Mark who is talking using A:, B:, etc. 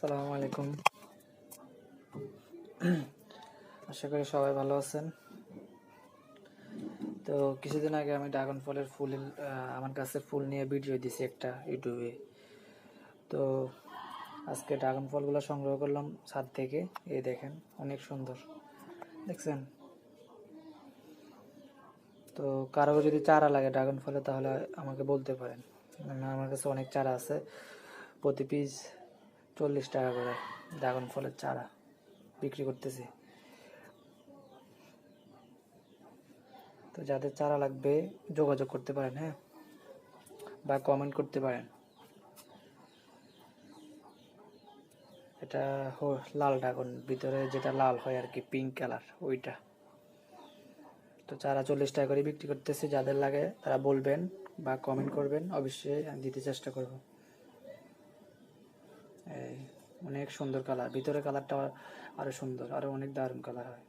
A: আসসালামু আলাইকুম। আশা করি সবাই ভালো আছেন। তো কিছুদিন আগে আমি ড্রাগন ফলের ফুল আমার কাছে ফুল নিয়ে ভিডিও দিছি একটা ইউটিউবে। তো আজকে ড্রাগন ফলগুলো সংগ্রহ করলাম ছাদ থেকে। এই দেখেন, অনেক সুন্দর। দেখছেন? তো কারও যদি চারা লাগে ড্রাগন ফলে তাহলে আমাকে বলতে পারেন। আমার কাছে অনেক চারা আছে। প্রতি পিস চল্লিশ টাকা করে ড্রাগন ফলের চারা বিক্রি করতেছি। তো যাদের চারা লাগবে যোগাযোগ করতে পারেন হ্যাঁ? বা কমেন্ট করতে পারেন। এটা লাল ড্রাগন, ভিতরে যেটা লাল হয় আর কি পিঙ্ক কালার ওইটা। তো চারা চল্লিশ টাকা করে বিক্রি করতেছি, যাদের লাগে তারা বলবেন বা কমেন্ট করবেন, অবশ্যই দিতে চেষ্টা করব। অনেক সুন্দর কালার ভিতরে কালারটা আরও সুন্দর আরও অনেক দারুণ কালার হয়।